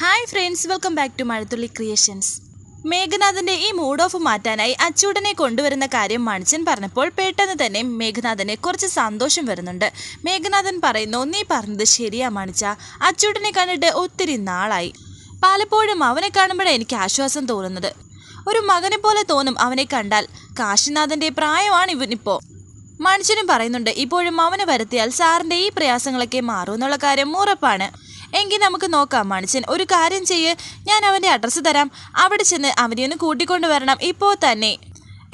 Hi friends welcome back to Mazhathulli creations മേഘനാഥന്റെ ഈ mood of മാറ്റാനായി അച്ചൂടനെ കൊണ്ടുവരുന്ന കാര്യം മണിച്ചൻ പറഞ്ഞപ്പോൾ പെട്ടെന്ന് തന്നെ മേഘനാഥന് കുറച്ച് സന്തോഷം വരുന്നുണ്ട്. മേഘനാഥൻ പറയുന്നു നീ പറഞ്ഞത് ശരിയാ മണിച്ച. അച്ചൂടനെ കണ്ടിട്ട് ഒത്തിരി നാളായി. പലപ്പോഴും അവനെ കാണുമ്പോഴേ എനിക്ക് ആശ്വാസം തോന്നുന്നത്. ഒരു മകനെ പോലെ തോന്നും അവനെ കണ്ടാൽ. കാശിനാഥന്റെ പ്രായമാണ് ഇവനിപ്പോൾ മണിച്ചനും പറയുന്നുണ്ട് ഇപ്പോഴും അവനെ വരുത്തിയാൽ സാറിന്റെ ഈ പ്രയാസങ്ങളൊക്കെ മാറുമെന്നുള്ള കാര്യം ഉറപ്പാണ്. എങ്കിൽ നമുക്ക് നോക്കാം മണിച്ചൻ. ഒരു കാര്യം ചെയ്യ്. ഞാൻ അവന്റെ അഡ്രസ്സ് തരാം. അവിടെ ചെന്ന് അവനെ ഒന്ന് കൂട്ടിക്കൊണ്ടു വരണം. ഇപ്പോൾ തന്നെ.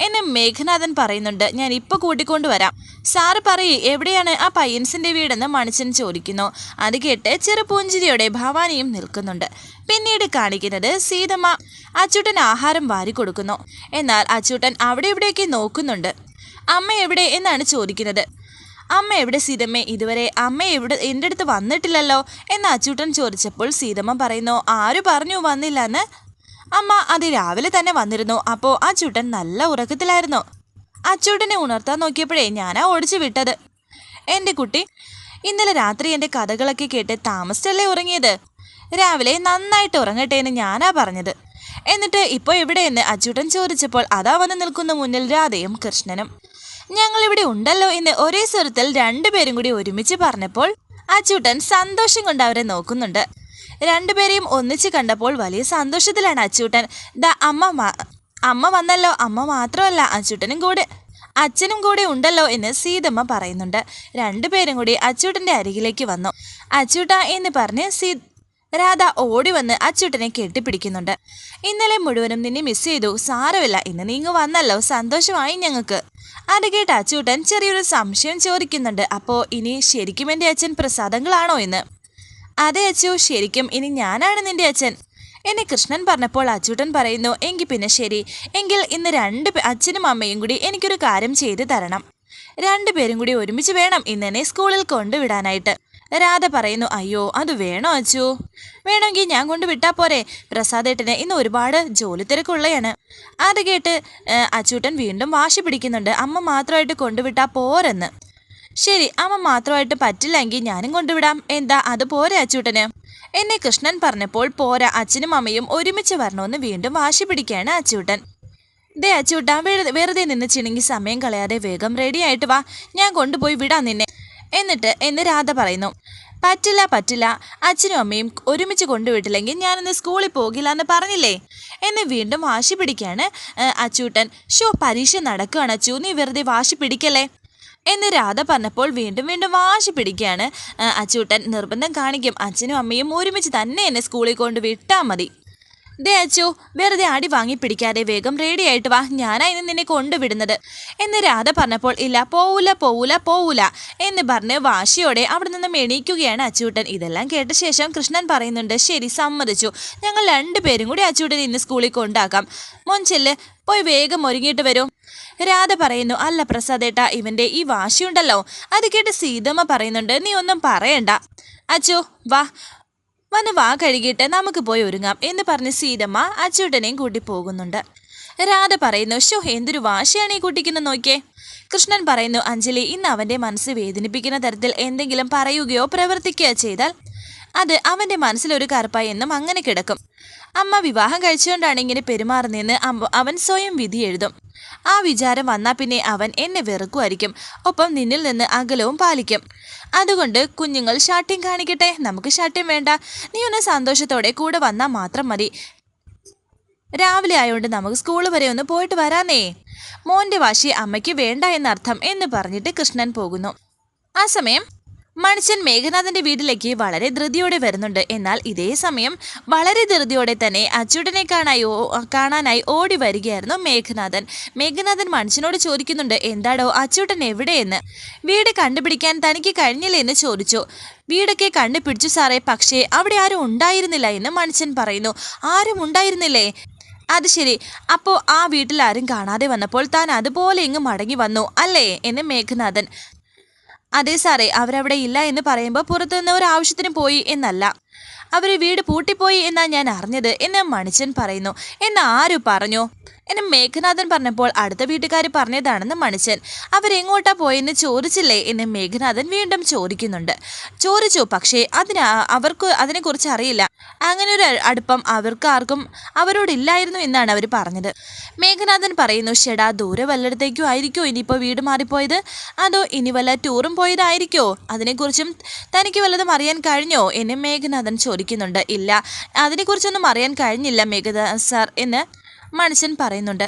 എന്നെ മേഘനാഥൻ പറയുന്നുണ്ട്. ഞാൻ ഇപ്പോൾ കൂട്ടിക്കൊണ്ടുവരാം സാറ് പറയൂ എവിടെയാണ് ആ പയ്യൻസിന്റെ വീടെന്ന് മണിച്ചൻ ചോദിക്കുന്നു. അത് കേട്ട് ചെറുപൂഞ്ചിരിയോടെ ഭവാനിയും നിൽക്കുന്നുണ്ട്. പിന്നീട് കാണിക്കുന്നത് സീതമ്മ അച്ചൂട്ടൻ ആഹാരം വാരി കൊടുക്കുന്നു. എന്നാൽ അച്ചൂട്ടൻ അവിടെ ഇവിടെയൊക്കെ നോക്കുന്നുണ്ട്. അമ്മ എവിടെ എന്നാണ് ചോദിക്കുന്നത്. അമ്മ എവിടെ സീതമ്മേ? ഇതുവരെ അമ്മ എവിടെ എന്റെ അടുത്ത് വന്നിട്ടില്ലല്ലോ എന്ന് അച്ചൂട്ടൻ ചോദിച്ചപ്പോൾ സീതമ്മ പറയുന്നു ആര് പറഞ്ഞു വന്നില്ല എന്ന് അമ്മ അത് രാവിലെ തന്നെ വന്നിരുന്നു. അപ്പോൾ അച്ചൂട്ടൻ നല്ല ഉറക്കത്തിലായിരുന്നു. അച്ചൂട്ടനെ ഉണർത്താൻ നോക്കിയപ്പോഴേ ഞാനാ ഓടിച്ചു വിട്ടത്. എന്റെ കുട്ടി ഇന്നലെ രാത്രി എന്റെ കഥകളൊക്കെ കേട്ട് താമസിച്ചല്ലേ ഉറങ്ങിയത്? രാവിലെ നന്നായിട്ട് ഉറങ്ങട്ടെ എന്ന് ഞാനാ പറഞ്ഞത്. എന്നിട്ട് ഇപ്പോൾ എവിടെയെന്ന് അച്ചൂട്ടൻ ചോദിച്ചപ്പോൾ അതാ വന്ന് നിൽക്കുന്ന മുന്നിൽ രാധയും കൃഷ്ണനും. ഞങ്ങളിവിടെ ഉണ്ടല്ലോ എന്ന് ഒരേ സ്വരത്തിൽ രണ്ടുപേരും കൂടി ഒരുമിച്ച് പറഞ്ഞപ്പോൾ അച്ചൂട്ടൻ സന്തോഷം കൊണ്ട് അവരെ നോക്കുന്നുണ്ട്. രണ്ടുപേരെയും ഒന്നിച്ച് കണ്ടപ്പോൾ വലിയ സന്തോഷത്തിലാണ് അച്ചൂട്ടൻ ദ അമ്മ അമ്മ വന്നല്ലോ. അമ്മ മാത്രമല്ല അച്ചൂട്ടനും കൂടെ അച്ഛനും കൂടെ ഉണ്ടല്ലോ എന്ന് സീതമ്മ പറയുന്നുണ്ട്. രണ്ടുപേരും കൂടി അച്ചൂട്ടന്റെ അരികിലേക്ക് വന്നു. അച്ചൂട്ട എന്ന് പറഞ്ഞ് സീ രാധ ഓടി വന്ന് അച്ചൂട്ടനെ കെട്ടിപ്പിടിക്കുന്നുണ്ട്. ഇന്നലെ മുഴുവനും നിന്നെ മിസ് ചെയ്തു. സാരമില്ല. ഇന്ന് നീങ്ങ് വന്നല്ലോ. സന്തോഷമായി ഞങ്ങൾക്ക്. അത് കേട്ട് അച്ചൂട്ടൻ ചെറിയൊരു സംശയം ചോദിക്കുന്നുണ്ട്. അപ്പോൾ ഇനി ശരിക്കും എന്റെ അച്ഛൻ പ്രസാദങ്ങളാണോ എന്ന്? അതെ അച്ചു ശരിക്കും ഇനി ഞാനാണ് നിന്റെ അച്ഛൻ. എന്നെ കൃഷ്ണൻ പറഞ്ഞപ്പോൾ അച്ചൂട്ടൻ പറയുന്നു എങ്കിൽ പിന്നെ ശരി. എങ്കിൽ ഇന്ന് രണ്ട് അച്ഛനും അമ്മയും കൂടി എനിക്കൊരു കാര്യം ചെയ്തു തരണം. രണ്ടുപേരും കൂടി ഒരുമിച്ച് വേണം ഇന്നെന്നെ സ്കൂളിൽ കൊണ്ടുവിടാനായിട്ട്. രാധ പറയുന്നു അയ്യോ അത് വേണോ അച്ചു? വേണമെങ്കിൽ ഞാൻ കൊണ്ട് കൊണ്ടുവിട്ടാ പോരെ. പ്രസാദേട്ടന് ഇന്ന് ഒരുപാട് ജോലി തിരക്കുള്ളയാണ് അത് കേട്ട് അച്ചൂട്ടൻ വീണ്ടും വാശി പിടിക്കുന്നുണ്ട്. അമ്മ മാത്രമായിട്ട് കൊണ്ടുവിട്ടാ പോരെന്ന്. ശരി അമ്മ മാത്രമായിട്ട് പറ്റില്ലെങ്കിൽ ഞാനും കൊണ്ടുവിടാം എന്താ അത് പോരെ അച്ചൂട്ടന്? എന്നെ കൃഷ്ണൻ പറഞ്ഞപ്പോൾ പോരാ. അച്ഛനും അമ്മയും ഒരുമിച്ച് വരണമെന്ന് വീണ്ടും വാശി പിടിക്കുകയാണ് അച്ചൂട്ടൻ. ദേ അച്ചൂട്ടാ വെറുതെ നിന്ന് ചിണുങ്ങി സമയം കളയാതെ വേഗം റെഡിയായിട്ട് വാ. ഞാൻ കൊണ്ടുപോയി വിടാം നിന്നെ. എന്നിട്ട് എന്ന് രാധ പറയുന്നു പറ്റില്ല പറ്റില്ല. അച്ഛനും അമ്മയും ഒരുമിച്ച് കൊണ്ടുവിട്ടില്ലെങ്കിൽ ഞാനിന്ന് സ്കൂളിൽ പോകില്ല എന്ന് പറഞ്ഞില്ലേ? എന്ന് വീണ്ടും വാശി പിടിക്കുകയാണ് അച്ചൂട്ടൻ. ഷോ പരീക്ഷ നടക്കുകയാണ് അച്ചു. നീ വെറുതെ വാശി പിടിക്കല്ലേ? എന്ന് രാധ പറഞ്ഞപ്പോൾ വീണ്ടും വീണ്ടും വാശി പിടിക്കുകയാണ് അച്ചൂട്ടൻ. നിർബന്ധം കാണിക്കും. അച്ഛനും അമ്മയും ഒരുമിച്ച് തന്നെ എന്നെ സ്കൂളിൽ കൊണ്ട് വിട്ടാൽ മതി. ദേ അച്ചു വെറുതെ അടി വാങ്ങി പിടിക്കാതെ വേഗം റെഡി ആയിട്ട് വാ. ഞാനാ ഇന്ന് നിന്നെ കൊണ്ടുവിടുന്നത്. എന്ന് രാധ പറഞ്ഞപ്പോൾ ഇല്ല പോവൂല പോവൂല പോവൂല എന്ന് പറഞ്ഞ് വാശിയോടെ അവിടെ നിന്ന് മെണീക്കുകയാണ് അച്ചൂട്ടൻ. ഇതെല്ലാം കേട്ട ശേഷം കൃഷ്ണൻ പറയുന്നുണ്ട് ശരി സമ്മതിച്ചു. ഞങ്ങൾ രണ്ടുപേരും കൂടി അച്ചൂട്ടൻ ഇന്ന് സ്കൂളിൽ കൊണ്ടാക്കാം. മൊഞ്ചെല്ല് പോയി വേഗം ഒരുങ്ങിയിട്ട് വരൂ. രാധ പറയുന്നു അല്ല പ്രസാദേട്ട ഇവന്റെ ഈ വാശിയുണ്ടല്ലോ. അത് കേട്ട് സീതമ്മ പറയുന്നുണ്ട് നീ ഒന്നും പറയണ്ട. അച്ചു വാ. വന്ന് വാ കഴുകിയിട്ട് നമുക്ക് പോയി ഒരുങ്ങാം എന്ന് പറഞ്ഞ് സീതമ്മ അച്ചുട്ടനെയും കൂട്ടി പോകുന്നുണ്ട്. രാധ പറയുന്നു ഷോ എന്തൊരു വാശിയാണ് ഈ കുട്ടിക്കുന്ന നോക്കിയേ? കൃഷ്ണൻ പറയുന്നു അഞ്ജലി ഇന്ന് അവന്റെ മനസ്സ് വേദനിപ്പിക്കുന്ന തരത്തിൽ എന്തെങ്കിലും പറയുകയോ പ്രവർത്തിക്കുകയോ ചെയ്താൽ അത് അവന്റെ മനസ്സിലൊരു കറുപ്പായി എന്നും അങ്ങനെ കിടക്കും. അമ്മ വിവാഹം കഴിച്ചുകൊണ്ടാണ് ഇങ്ങനെ പെരുമാറുന്നതെന്ന് അവൻ സ്വയം വിധി എഴുതും. ആ വിചാരം വന്നാൽ പിന്നെ അവൻ എന്നെ വെറുക്കുമായിരിക്കും. ഒപ്പം നിന്നിൽ നിന്ന് അകലവും പാലിക്കും. അതുകൊണ്ട് കുഞ്ഞുങ്ങൾ ഷാട്ടിയും കാണിക്കട്ടെ? നമുക്ക് ഷാട്ടിയും വേണ്ട. നീ ഒന്ന് സന്തോഷത്തോടെ കൂടെ വന്നാൽ മാത്രം മതി. രാവിലെ ആയതുകൊണ്ട് നമുക്ക് സ്കൂൾ വരെ ഒന്ന് പോയിട്ട് വരാന്നേ. മോന്റെ വാശി അമ്മയ്ക്ക് വേണ്ട എന്നർത്ഥം എന്ന് പറഞ്ഞിട്ട് കൃഷ്ണൻ പോകുന്നു. ആ സമയം മണിച്ചൻ മേഘനാഥന്റെ വീട്ടിലേക്ക് വളരെ ധൃതിയോടെ വരുന്നുണ്ട്. എന്നാൽ ഇതേ സമയം വളരെ ധൃതിയോടെ തന്നെ അച്യുടനെ കാണായി കാണാനായി ഓടി വരികയായിരുന്നു മേഘനാഥൻ. മേഘനാഥൻ മനുഷ്യനോട് ചോദിക്കുന്നുണ്ട് എന്താടോ അച്യുടൻ എവിടെയെന്ന്? വീട് കണ്ടുപിടിക്കാൻ തനിക്ക് കഴിഞ്ഞില്ല? എന്ന് ചോദിച്ചു. വീടൊക്കെ കണ്ടുപിടിച്ചു സാറേ പക്ഷേ അവിടെ ആരും ഉണ്ടായിരുന്നില്ല എന്ന് മനുഷ്യൻ പറയുന്നു. ആരും ഉണ്ടായിരുന്നില്ലേ? അത് ശരി. അപ്പോൾ ആ വീട്ടിൽ ആരും കാണാതെ വന്നപ്പോൾ താൻ അതുപോലെ ഇങ്ങ് മടങ്ങി വന്നു അല്ലേ? എന്ന് മേഘനാഥൻ അതെ സാറേ അവരവിടെ ഇല്ല എന്ന് പറയുമ്പോൾ പുറത്തുനിന്ന് ഒരു ആവശ്യത്തിന് പോയി എന്നല്ല. അവർ വീട് പൂട്ടിപ്പോയി എന്നാ ഞാൻ അറിഞ്ഞത് എന്ന് മണിച്ചൻ പറയുന്നു. എന്ന് ആര് പറഞ്ഞു? എന്നെ മേഘനാഥൻ പറഞ്ഞപ്പോൾ അടുത്ത വീട്ടുകാർ പറഞ്ഞതാണെന്ന് മണിച്ചൻ. അവരെങ്ങോട്ടാ പോയെന്ന് ചോദിച്ചില്ലേ എന്ന് മേഘനാഥൻ വീണ്ടും ചോദിക്കുന്നുണ്ട്. ചോദിച്ചു പക്ഷേ അതിന് അവർക്ക് അതിനെക്കുറിച്ച് അറിയില്ല. അങ്ങനെ ഒരു അടുപ്പം അവർക്ക് ആർക്കും അവരോടില്ലായിരുന്നു എന്നാണ് അവർ പറഞ്ഞത്. മേഘനാഥൻ പറയുന്നു ഷെടാ ദൂരെ വല്ലയിടത്തേക്കും ആയിരിക്കോ ഇനിയിപ്പോൾ വീട് മാറിപ്പോയത്? അതോ ഇനി വല്ല ടൂറും പോയതായിരിക്കോ? അതിനെക്കുറിച്ചും തനിക്ക് വല്ലതും അറിയാൻ കഴിഞ്ഞോ? എന്ന് മേഘനാഥൻ ചോദിക്കുന്നുണ്ട്. ഇല്ല അതിനെക്കുറിച്ചൊന്നും അറിയാൻ കഴിഞ്ഞില്ല മേഘദാസ് സാർ എന്ന് മനുഷ്യൻ പറയുന്നുണ്ട്.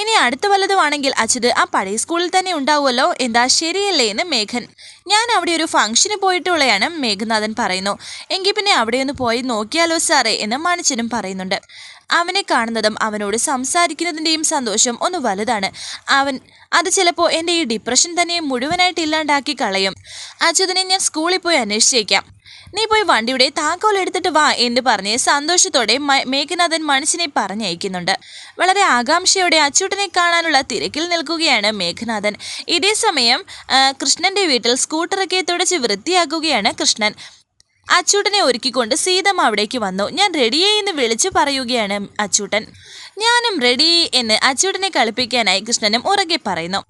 ഇനി അടുത്ത വല്ലതുമാണെങ്കിൽ അച്യുത് ആ പഴയ സ്കൂളിൽ തന്നെ ഉണ്ടാവുമല്ലോ. എന്താ ശരിയല്ലേ എന്ന് മേഘൻ. ഞാൻ അവിടെ ഒരു ഫംഗ്ഷന് പോയിട്ടുള്ളയാണ് മേഘനാഥൻ പറയുന്നു. എങ്കിൽ പിന്നെ അവിടെ ഒന്ന് പോയി നോക്കിയാലോ സാറേ എന്ന് മനുഷ്യനും പറയുന്നുണ്ട്. അവനെ കാണുന്നതും അവനോട് സംസാരിക്കുന്നതിന്റെയും സന്തോഷം ഒന്ന് വലുതാണ്. അവൻ അത് ചിലപ്പോൾ എന്റെ ഈ ഡിപ്രഷൻ തന്നെ മുഴുവനായിട്ട് ഇല്ലാണ്ടാക്കി കളയും. അച്യുതനെ ഞാൻ സ്കൂളിൽ പോയി അന്വേഷിച്ചേക്കാം. നീ പോയി വണ്ടിയുടെ താക്കോൽ എടുത്തിട്ട് വാ എന്ന് പറഞ്ഞ് സന്തോഷത്തോടെ മേഘനാഥൻ മനുഷ്യനെ പറഞ്ഞയക്കുന്നുണ്ട്. വളരെ ആകാംക്ഷയോടെ അച്ചൂട്ടനെ കാണാനുള്ള തിരക്കിൽ നിൽക്കുകയാണ് മേഘനാഥൻ. ഇതേ സമയം കൃഷ്ണന്റെ വീട്ടിൽ സ്കൂട്ടറൊക്കെ തുടച്ച് വൃത്തിയാക്കുകയാണ് കൃഷ്ണൻ. അച്ചൂട്ടനെ ഒരുക്കിക്കൊണ്ട് സീതമ്മ അവിടേക്ക് വന്നു. ഞാൻ റെഡിയേ എന്ന് വിളിച്ചു പറയുകയാണ് അച്ചൂട്ടൻ. ഞാനും റെഡി എന്ന് അച്ചൂട്ടനെ കളിപ്പിക്കാനായി കൃഷ്ണനും ഉറകെ പറയുന്നു.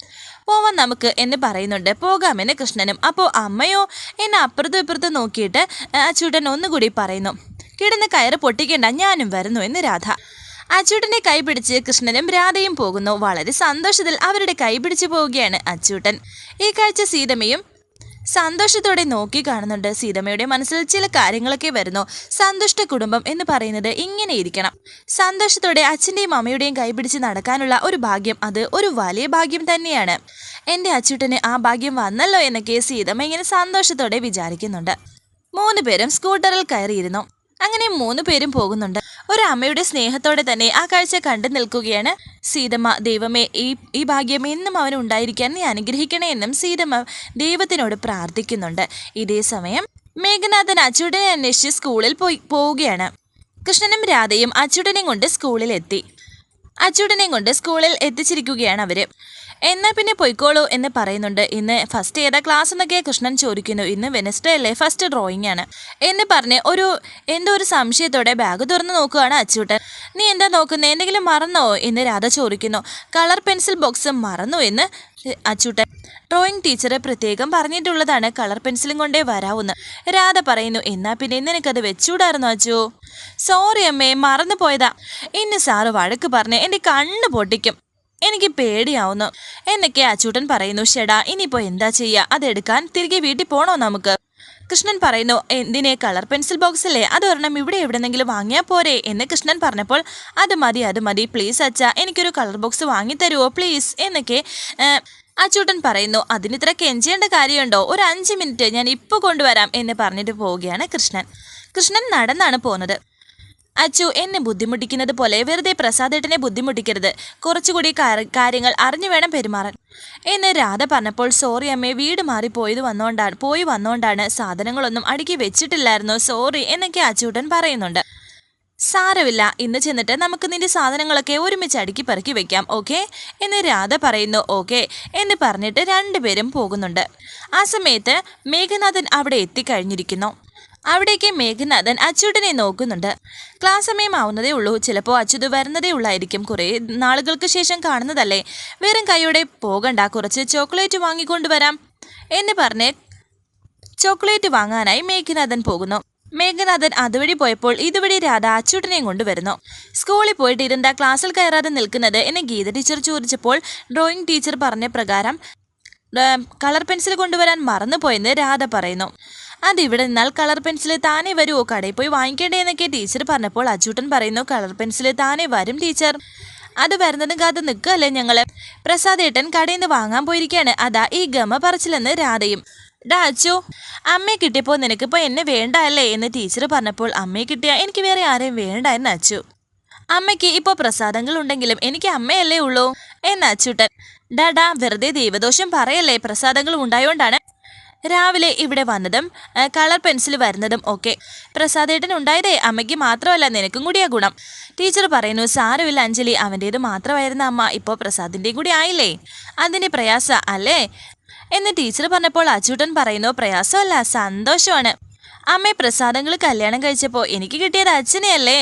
പോവാൻ നമുക്ക് എന്ന് പറയുന്നുണ്ട്. പോകാമെന്ന് കൃഷ്ണനും. അപ്പോൾ അമ്മയോ എന്നെ അപ്പുറത്തും ഇപ്പുറത്തും നോക്കിയിട്ട് അച്ചൂട്ടൻ ഒന്നുകൂടി പറയുന്നു. കിടന്ന് കയറ് പൊട്ടിക്കേണ്ട ഞാനും വരുന്നു എന്ന് രാധ. അച്ചൂട്ടനെ കൈ പിടിച്ച് കൃഷ്ണനും രാധയും പോകുന്നു. വളരെ സന്തോഷത്തിൽ അവരുടെ കൈ പിടിച്ചു പോവുകയാണ് അച്ചൂട്ടൻ. ഈ കാഴ്ച സീതമ്മയും സന്തോഷത്തോടെ നോക്കി കാണുന്നുണ്ട്. സീതമ്മയുടെ മനസ്സിൽ ചില കാര്യങ്ങളൊക്കെ വരുന്നു. സന്തുഷ്ട കുടുംബം എന്ന് പറയുന്നത് ഇങ്ങനെ ഇരിക്കണം. സന്തോഷത്തോടെ അച്ഛന്റെയും അമ്മയുടെയും കൈപിടിച്ച് നടക്കാനുള്ള ഒരു ഭാഗ്യം അത് ഒരു വലിയ ഭാഗ്യം തന്നെയാണ്. എന്റെ അച്ചൂട്ടന് ആ ഭാഗ്യം വന്നല്ലോ എന്നൊക്കെ സീതമ്മ ഇങ്ങനെ സന്തോഷത്തോടെ വിചാരിക്കുന്നുണ്ട്. മൂന്ന് പേരും സ്കൂട്ടറിൽ കയറിയിരുന്നു. അങ്ങനെ മൂന്ന് പേരും പോകുന്നുണ്ട്. ഒരു അമ്മയുടെ സ്നേഹത്തോടെ തന്നെ ആ കാഴ്ച കണ്ടു നിൽക്കുകയാണ് സീതമ്മ. ദൈവമേ ഈ ഈ ഭാഗ്യം എന്നും അവന് ഉണ്ടായിരിക്കാൻ നീ അനുഗ്രഹിക്കണേ എന്നും സീതമ്മ ദൈവത്തിനോട് പ്രാർത്ഥിക്കുന്നുണ്ട്. ഇതേ സമയം മേഘനാഥൻ അച്യുടനെ അന്വേഷിച്ച് സ്കൂളിൽ പോയി പോവുകയാണ്. കൃഷ്ണനും രാധയും അച്യുടനെയും കൊണ്ട് സ്കൂളിൽ എത്തി അച്ചൂട്ടനെയും കൊണ്ട് സ്കൂളിൽ എത്തിച്ചിരിക്കുകയാണ് അവർ. എന്നാ പിന്നെ പൊയ്ക്കോളൂ എന്ന് പറയുന്നുണ്ട്. ഇന്ന് ഫസ്റ്റ് ഏതാ ക്ലാസ് എന്നൊക്കെ കൃഷ്ണൻ ചോദിക്കുന്നു. ഇന്ന് വെനസ്ഡേ അല്ലേ? ഫസ്റ്റ് ഡ്രോയിങ് ആണ്. എന്ന് പറഞ്ഞ് ഒരു എന്തോ ഒരു സംശയത്തോടെ ബാഗ് തുറന്ന് നോക്കുകയാണ് അച്ചൂട്ടൻ. നീ എന്താ നോക്കുന്നത് എന്തെങ്കിലും മറന്നോ? എന്ന് രാധ ചോദിക്കുന്നു. കളർ പെൻസിൽ ബോക്സ് മറന്നു എന്ന് അച്ചൂട്ടൻ. ഡ്രോയിങ് ടീച്ചർ പ്രത്യേകം പറഞ്ഞിട്ടുള്ളതാണ് കളർ പെൻസിലും കൊണ്ടേ വരാവുന്ന്. രാധ പറയുന്നു എന്നാ പിന്നെ നിനക്കത് വെച്ചൂടായിരുന്നു അച്ചു? സോറി അമ്മേ മറന്നു പോയതാ ഇന്ന് സാറ് വഴക്ക് പറഞ്ഞ് എന്റെ കണ്ണ് പൊട്ടിക്കും. എനിക്ക് പേടിയാവുന്നു. എന്നൊക്കെ അച്ചൂട്ടൻ പറയുന്നു ഷെടാ ഇനിയിപ്പോ എന്താ ചെയ്യുക അതെടുക്കാൻ തിരികെ വീട്ടിൽ പോണോ നമുക്ക്? കൃഷ്ണൻ പറയുന്നു എന്തിനെ കളർ പെൻസിൽ ബോക്സ് അല്ലേ? അത് ഒരെണ്ണം ഇവിടെ എവിടെന്നെങ്കിലും വാങ്ങിയാൽ പോരെ? എന്ന് കൃഷ്ണൻ പറഞ്ഞപ്പോൾ അത് മതി അത് മതി പ്ലീസ് അച്ഛ എനിക്കൊരു കളർ ബോക്സ് വാങ്ങി തരുമോ പ്ലീസ് എന്നൊക്കെ അച്ചൂട്ടൻ പറയുന്നു അതിന് ഇത്ര കെഞ്ചേണ്ട കാര്യമുണ്ടോ? ഒരു അഞ്ച് മിനിറ്റ് ഞാൻ ഇപ്പോൾ കൊണ്ടുവരാം എന്ന് പറഞ്ഞിട്ട് പോവുകയാണ് കൃഷ്ണൻ. കൃഷ്ണൻ നടന്നാണ് പോകുന്നത് അച്ചു എന്നെ ബുദ്ധിമുട്ടിക്കുന്നത് പോലെ വെറുതെ പ്രസാദേട്ടനെ ബുദ്ധിമുട്ടിക്കരുത്. കുറച്ചുകൂടി കാര്യങ്ങൾ അറിഞ്ഞു വേണം പെരുമാറാൻ. എന്ന് രാധ പറഞ്ഞപ്പോൾ സോറി അമ്മേ വീട് മാറി പോയത് വന്നോണ്ടാണ് പോയി വന്നോണ്ടാണ് സാധനങ്ങളൊന്നും അടുക്കി വെച്ചിട്ടില്ലായിരുന്നു സോറി എന്നൊക്കെ അച്ചൂട്ടൻ പറയുന്നുണ്ട്. സാരമില്ല ഇന്ന് ചെന്നിട്ട് നമുക്ക് നിന്റെ സാധനങ്ങളൊക്കെ ഒരുമിച്ച് അടുക്കി പെറുക്കി വെക്കാം ഓക്കെ? എന്ന് രാധ പറയുന്നു ഓക്കെ? എന്ന് പറഞ്ഞിട്ട് രണ്ടുപേരും പോകുന്നുണ്ട്. ആ സമയത്ത് മേഘനാഥൻ അവിടെ എത്തിക്കഴിഞ്ഞിരിക്കുന്നു. അവിടേക്ക് മേഘനാഥൻ അച്യുതനെ നോക്കുന്നുണ്ട്. ക്ലാസ് സമയമാവുന്നതേ ഉള്ളൂ. ചിലപ്പോൾ അച്യുത് വരുന്നതേ ഉള്ളായിരിക്കും. കുറേ നാളുകൾക്ക് ശേഷം കാണുന്നതല്ലേ? വെറും കൈയോടെ പോകണ്ട കുറച്ച് ചോക്ലേറ്റ് വാങ്ങിക്കൊണ്ടുവരാം എന്ന് പറഞ്ഞ് ചോക്ലേറ്റ് വാങ്ങാനായി മേഘനാഥൻ പോകുന്നു. മേഘനാഥൻ അതുവഴി പോയപ്പോൾ ഇതുവഴി രാധ അച്ചൂട്ടനെയും കൊണ്ടുവരുന്നു. സ്കൂളിൽ പോയിട്ട് ഇരുന്ന ക്ലാസ്സിൽ കയറാതെ നിൽക്കുന്നത് എന്നെ ഗീത ടീച്ചർ ചോദിച്ചപ്പോൾ ഡ്രോയിങ് ടീച്ചർ പറഞ്ഞ പ്രകാരം കളർ പെൻസിൽ കൊണ്ടുവരാൻ മറന്നുപോയെന്ന് രാധ പറയുന്നു. അതിവിടെ നിന്നാൽ കളർ പെൻസിൽ താനേ വരുമോ കടയിൽ പോയി വാങ്ങിക്കേണ്ടേ എന്നൊക്കെ ടീച്ചർ പറഞ്ഞപ്പോൾ അച്ചൂട്ടൻ പറയുന്നു കളർ പെൻസിൽ താനേ വരും ടീച്ചർ. അത് വരുന്നതും കാത്ത് നിൽക്കുകയല്ലേ ഞങ്ങൾ? പ്രസാദേട്ടൻ കടയിൽ നിന്ന് വാങ്ങാൻ പോയിരിക്കുകയാണ്. അതാ ഈ ഗമ പറിച്ചില്ലെന്ന് രാധയും. ഡാ അച്ചു അമ്മയെ കിട്ടിയപ്പോൾ നിനക്കിപ്പോൾ എന്നെ വേണ്ട അല്ലേ എന്ന് ടീച്ചർ പറഞ്ഞപ്പോൾ അമ്മയെ കിട്ടിയാൽ എനിക്ക് വേറെ ആരെയും വേണ്ട എന്ന് അച്ചു. അമ്മയ്ക്ക് ഇപ്പോൾ പ്രസാദങ്ങൾ ഉണ്ടെങ്കിലും എനിക്ക് അമ്മയല്ലേ ഉള്ളൂ? എന്ന് അച്ചുട്ടൻ. ഡാ ഡാ വെറുതെ ദൈവദോഷം പറയല്ലേ? പ്രസാദങ്ങൾ ഉണ്ടായോണ്ടാണ് രാവിലെ ഇവിടെ വന്നതും കളർ പെൻസിൽ വരുന്നതും ഒക്കെ പ്രസാദേട്ടൻ ഉണ്ടായതേ അമ്മയ്ക്ക് മാത്രമല്ല നിനക്കും കൂടിയാ ഗുണം. ടീച്ചർ പറയുന്നു സാരമില്ല അഞ്ജലി അവന്റേത് മാത്രമായിരുന്ന അമ്മ ഇപ്പോൾ പ്രസാദിന്റെയും കൂടി ആയില്ലേ? അതിന്റെ പ്രയാസ അല്ലേ? എന്ന് ടീച്ചർ പറഞ്ഞപ്പോൾ അച്ചൂട്ടൻ പറയുന്നു പ്രയാസമല്ല സന്തോഷമാണ്. അമ്മ പ്രസാദങ്ങൾ കല്യാണം കഴിച്ചപ്പോൾ എനിക്ക് കിട്ടിയത് അച്ഛനെയല്ലേ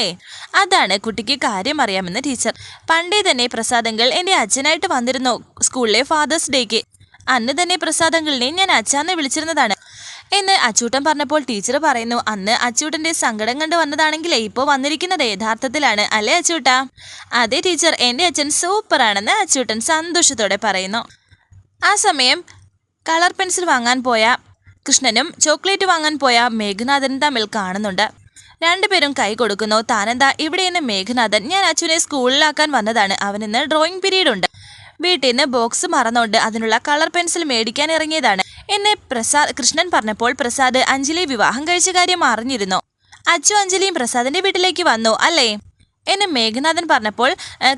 അതാണ് കുട്ടിക്ക് കാര്യം അറിയാമെന്ന് ടീച്ചർ. പണ്ടേ തന്നെ പ്രസാദങ്ങൾ എന്റെ അച്ഛനായിട്ട് വന്നിരുന്നു സ്കൂളിലെ ഫാദേഴ്സ് ഡേക്ക്. അന്ന് തന്നെ പ്രസാദങ്ങളിനെ ഞാൻ അച്ഛാന്ന് വിളിച്ചിരുന്നതാണ്. എന്ന് അച്ചൂട്ടൻ പറഞ്ഞപ്പോൾ ടീച്ചർ പറയുന്നു അന്ന് അച്ചൂട്ടന്റെ സങ്കടം കണ്ട് വന്നതാണെങ്കിലേ ഇപ്പോൾ വന്നിരിക്കുന്നത് യഥാർത്ഥത്തിലാണ് അല്ലേ അച്ചൂട്ട? അതെ ടീച്ചർ എന്റെ അച്ഛൻ സൂപ്പറാണെന്ന് അച്ചൂട്ടൻ സന്തോഷത്തോടെ പറയുന്നു. ആ സമയം കളർ പെൻസിൽ വാങ്ങാൻ പോയ കൃഷ്ണനും ചോക്ലേറ്റ് വാങ്ങാൻ പോയ മേഘനാഥനും തമ്മിൽ കാണുന്നുണ്ട്. രണ്ടുപേരും കൈ കൊടുക്കുന്നു താനെന്താ ഇവിടെ നിന്ന് മേഘനാഥൻ ഞാൻ അച്ഛനെ സ്കൂളിലാക്കാൻ വന്നതാണ് അവനിന്ന് ഡ്രോയിങ് പീരീഡ് ഉണ്ട് വീട്ടിൽ നിന്ന് ബോക്സ് മറന്നുകൊണ്ട് അതിനുള്ള കളർ പെൻസിൽ മേടിക്കാൻ ഇറങ്ങിയതാണ്. എന്നെ പ്രസാദ് കൃഷ്ണൻ പറഞ്ഞപ്പോൾ പ്രസാദ് അഞ്ജലി വിവാഹം കഴിച്ച കാര്യം അറിഞ്ഞിരുന്നു. അച്ചു അഞ്ജലിയും പ്രസാദിന്റെ വീട്ടിലേക്ക് വന്നു അല്ലേ? എന്നെ മേഘനാഥൻ പറഞ്ഞപ്പോൾ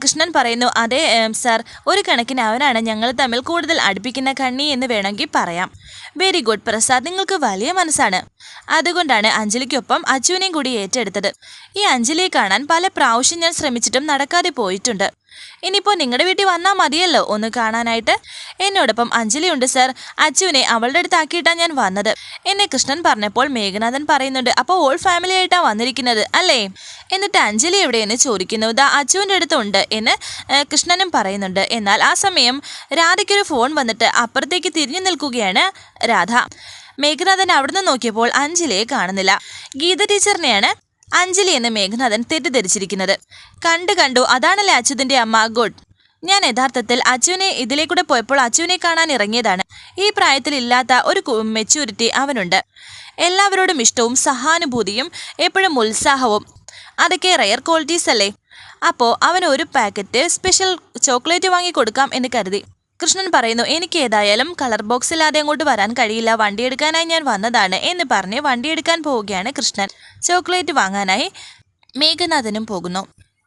കൃഷ്ണൻ പറയുന്നു അതെ സർ ഒരു കണക്കിന് അവനാണ് ഞങ്ങൾ തമ്മിൽ കൂടുതൽ അടുപ്പിക്കുന്ന കണ്ണി എന്ന് വേണമെങ്കിൽ പറയാം. വെരി ഗുഡ് പ്രസാദ് നിങ്ങൾക്ക് വലിയ മനസ്സാണ്. അതുകൊണ്ടാണ് അഞ്ജലിക്കൊപ്പം അച്ചുവിനെയും കൂടി ഏറ്റെടുത്തത്. ഈ അഞ്ജലിയെ കാണാൻ പല പ്രാവശ്യം ഞാൻ ശ്രമിച്ചിട്ടും നടക്കാതെ പോയിട്ടുണ്ട്. ഇനിയിപ്പോൾ നിങ്ങളുടെ വീട്ടിൽ വന്നാൽ മതിയല്ലോ ഒന്ന് കാണാനായിട്ട്. എന്നോടൊപ്പം അഞ്ജലിയുണ്ട് സർ. അച്ചുവിനെ അവളുടെ അടുത്താക്കിയിട്ടാണ് ഞാൻ വന്നത്. എന്നെ കൃഷ്ണൻ പറഞ്ഞപ്പോൾ മേഘനാഥൻ പറയുന്നുണ്ട് അപ്പോൾ ഓൾ ഫാമിലി ആയിട്ടാണ് വന്നിരിക്കുന്നത് അല്ലേ? എന്നിട്ട് അഞ്ജലി എവിടെയെന്ന് ചോദിക്കുന്നു ദാ അച്ചുവിന്റെ അടുത്തുണ്ട് എന്ന് കൃഷ്ണനും പറയുന്നുണ്ട്. എന്നാൽ ആ സമയം രാധയ്ക്കൊരു ഫോൺ വന്നിട്ട് അപ്പുറത്തേക്ക് തിരിഞ്ഞു നിൽക്കുകയാണ് രാധ. മേഘനാഥൻ അവിടുന്ന് നോക്കിയപ്പോൾ അഞ്ജലിയെ കാണുന്നില്ല. ഗീത ടീച്ചറിനെയാണ് അഞ്ജലി എന്ന് മേഘനാഥൻ തെറ്റിദ്ധരിച്ചിരിക്കുന്നത്. കണ്ടു കണ്ടു അതാണല്ലേ അച്യുതിന്റെ അമ്മ ഗുഡ്. ഞാൻ യഥാർത്ഥത്തിൽ അച്ചുവിനെ ഇതിലേക്കൂടെ പോയപ്പോൾ അച്ചുവിനെ കാണാൻ ഇറങ്ങിയതാണ്. ഈ പ്രായത്തിൽ ഇല്ലാത്ത ഒരു മെച്യൂരിറ്റി അവനുണ്ട്. എല്ലാവരോടും ഇഷ്ടവും സഹാനുഭൂതിയും എപ്പോഴും ഉത്സാഹവും. അതൊക്കെ റയർ ക്വാളിറ്റീസ് അല്ലേ? അപ്പോൾ അവന് ഒരു പാക്കറ്റ് സ്പെഷ്യൽ ചോക്ലേറ്റ് വാങ്ങി കൊടുക്കാം എന്ന് കരുതി. കൃഷ്ണൻ പറയുന്നു എനിക്ക് ഏതായാലും കളർ ബോക്സ് ഇല്ലാതെ അങ്ങോട്ട് വരാൻ കഴിയില്ല. വണ്ടി എടുക്കാനായി ഞാൻ വന്നതാണ് എന്ന് പറഞ്ഞ് വണ്ടി എടുക്കാൻ പോവുകയാണ് കൃഷ്ണൻ. ചോക്ലേറ്റ് വാങ്ങാനായി മേഘനാഥനും പോകുന്നു.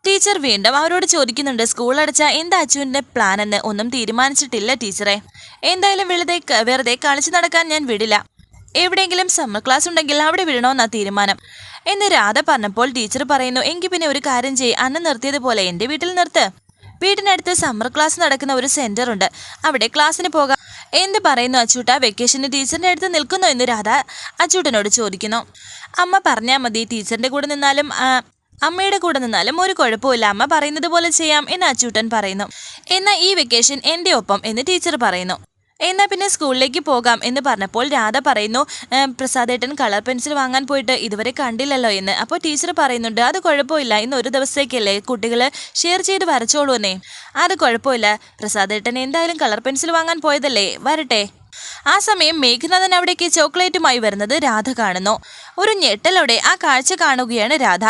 ടീച്ചർ വീണ്ടും അവരോട് ചോദിക്കുന്നുണ്ട് സ്കൂൾ അടച്ച എന്താ അച്ചുവിന്റെ പ്ലാൻ എന്ന്? ഒന്നും തീരുമാനിച്ചിട്ടില്ല ടീച്ചറെ. എന്തായാലും വെറുതെ വെറുതെ കളിച്ചു നടക്കാൻ ഞാൻ വിടില്ല. എവിടെയെങ്കിലും സമ്മർ ക്ലാസ് ഉണ്ടെങ്കിൽ അവിടെ വിടണമെന്നാ തീരുമാനം. എന്ന് രാധ പറഞ്ഞപ്പോൾ ടീച്ചർ പറയുന്നു എങ്കിൽ പിന്നെ ഒരു കാര്യം ചെയ്യ്. അന്ന് നിർത്തിയതുപോലെ എന്റെ വീട്ടിൽ നിർത്ത്. വീടിനടുത്ത് സമ്മർ ക്ലാസ് നടക്കുന്ന ഒരു സെന്റർ ഉണ്ട്. അവിടെ ക്ലാസ്സിന് പോകാം. എന്ത് പറയുന്നു അച്ചൂട്ട? വെക്കേഷന് ടീച്ചറിന്റെ അടുത്ത് നിൽക്കുന്നു എന്ന് രാധ അച്ചൂട്ടനോട് ചോദിക്കുന്നു. അമ്മ പറഞ്ഞാൽ മതി ടീച്ചറിന്റെ കൂടെ നിന്നാലും അമ്മയുടെ കൂടെ നിന്നാലും ഒരു കുഴപ്പമില്ല അമ്മ പറയുന്നത് പോലെ ചെയ്യാം എന്ന് അച്ചൂട്ടൻ പറയുന്നു. എന്നാൽ ഈ വെക്കേഷൻ എന്റെ ഒപ്പം എന്ന് ടീച്ചർ പറയുന്നു. എന്നാൽ പിന്നെ സ്കൂളിലേക്ക് പോകാം എന്ന് പറഞ്ഞപ്പോൾ രാധ പറയുന്നു "ഏ, പ്രസാദേട്ടൻ കളർ പെൻസിൽ വാങ്ങാൻ പോയിട്ട് ഇതുവരെ കണ്ടില്ലല്ലോ എന്ന്. അപ്പോൾ ടീച്ചർ പറയുന്നുണ്ട് അത് കുഴപ്പമില്ല ഇന്ന് ഒരു ദിവസത്തേക്കല്ലേ കുട്ടികൾ ഷെയർ ചെയ്ത് വരച്ചോളൂ എന്നേ. അത് കുഴപ്പമില്ല പ്രസാദേട്ടൻ എന്തായാലും കളർ പെൻസിൽ വാങ്ങാൻ പോയതല്ലേ വരട്ടെ. ആ സമയം മേഘനാഥൻ അവിടേക്ക് ചോക്ലേറ്റുമായി വരുന്നത് രാധ കാണുന്നു. ഒരു ഞെട്ടലോടെ ആ കാഴ്ച കാണുകയാണ് രാധ.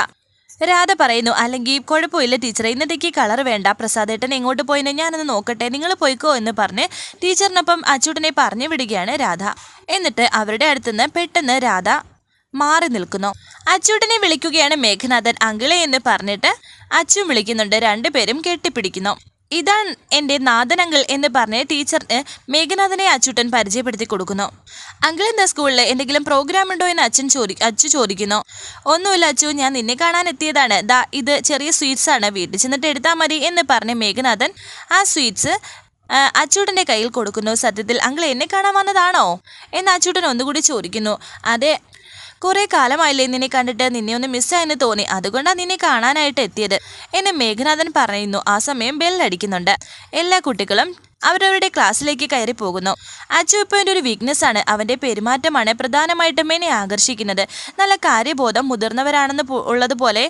രാധ പറയുന്നു അല്ലെങ്കിൽ കുഴപ്പമില്ല ടീച്ചറെ ഇന്നത്തേക്ക് കളർ വേണ്ട. പ്രസാദേട്ടൻ എങ്ങോട്ട് പോയിനെ ഞാനൊന്ന് നോക്കട്ടെ. നിങ്ങൾ പോയിക്കോ എന്ന് പറഞ്ഞ് ടീച്ചറിനൊപ്പം അച്ചൂട്ടനെ പറഞ്ഞു വിടുകയാണ് രാധ. എന്നിട്ട് അവരുടെ അടുത്തുനിന്ന് പെട്ടെന്ന് രാധ മാറി നിൽക്കുന്നു. അച്ചൂട്ടനെ വിളിക്കുകയാണ് മേഘനാഥൻ അങ്കിളെ എന്ന് പറഞ്ഞിട്ട് അച്ചു വിളിക്കുന്നുണ്ട്. രണ്ടുപേരും കെട്ടിപ്പിടിക്കുന്നു. ഇതാണ് എന്റെ നാദനങ്ങൾ എന്ന് പറഞ്ഞ് ടീച്ചറിന് മേഘനാഥനെ അച്യുട്ടൻ പരിചയപ്പെടുത്തി കൊടുക്കുന്നു. അങ്കിൾ എന്ന സ്കൂളിൽ എന്തെങ്കിലും പ്രോഗ്രാം ഉണ്ടോ എന്ന് അച്ഛൻ ചോദി അച്ചു ചോദിക്കുന്നു. ഒന്നുമില്ല അച്ചു ഞാൻ നിന്നെ കാണാൻ എത്തിയതാണ്. ദാ ഇത് ചെറിയ സ്വീറ്റ്സ് ആണ്. വീട്ടിൽ ചെന്നിട്ട് എടുത്താൽ മതി എന്ന് പറഞ്ഞ് മേഘനാഥൻ ആ സ്വീറ്റ്സ് അച്ചൂട്ടന്റെ കയ്യിൽ കൊടുക്കുന്നു. സത്യത്തിൽ അങ്കിൾ എന്നെ കാണാൻ വന്നതാണോ? എന്ന് അച്ചൂട്ടൻ ഒന്നുകൂടി ചോദിക്കുന്നു. അതെ കുറെ കാലമായില്ലേ നിന്നെ കണ്ടിട്ട് നിന്നെ ഒന്ന് മിസ്സായെന്ന് തോന്നി. അതുകൊണ്ടാണ് നിന്നെ കാണാനായിട്ട് എത്തിയത്. എന്ന് മേഘനാഥൻ പറയുന്നു. ആ സമയം ബെല്ലടിക്കുന്നുണ്ട് എല്ലാ കുട്ടികളും അവരവരുടെ ക്ലാസ്സിലേക്ക് കയറി പോകുന്നു. അച്ചു ഇപ്പോൾ ഒരു വീക്ക്നെസ് ആണ്. അവന്റെ പെരുമാറ്റമാണ് പ്രധാനമായിട്ടും എന്നെ ആകർഷിക്കുന്നത്. നല്ല കാര്യബോധം മുതിർന്നവരാണെന്ന് ഉള്ളതുപോലെ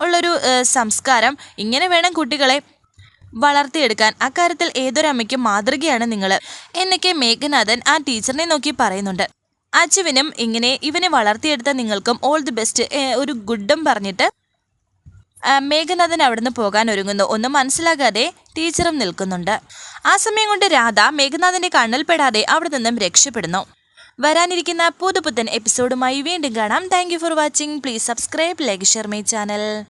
ഉള്ളൊരു സംസ്കാരം. ഇങ്ങനെ വേണം കുട്ടികളെ വളർത്തിയെടുക്കാൻ. അക്കാര്യത്തിൽ ഏതൊരമ്മയ്ക്കും മാതൃകയാണ് നിങ്ങൾ എന്നൊക്കെ മേഘനാഥൻ ആ ടീച്ചറിനെ നോക്കി പറയുന്നുണ്ട്. അച്ചുവിനും ഇങ്ങനെ ഇവനെ വളർത്തിയെടുത്ത നിങ്ങൾക്കും ഓൾ ദി ബെസ്റ്റ് ഒരു ഗുഡും പറഞ്ഞിട്ട് മേഘനാഥൻ അവിടുന്ന് പോകാൻ ഒരുങ്ങുന്നു. ഒന്നും മനസ്സിലാകാതെ ടീച്ചറും നിൽക്കുന്നുണ്ട്. ആ സമയം കൊണ്ട് രാധ മേഘനാഥന്റെ കണ്ണിൽപ്പെടാതെ അവിടെ നിന്നും രക്ഷപ്പെടുന്നു. വരാനിരിക്കുന്ന പുതുപുത്തൻ എപ്പിസോഡുമായി വീണ്ടും കാണാം. Thank for watching please subscribe like share my channel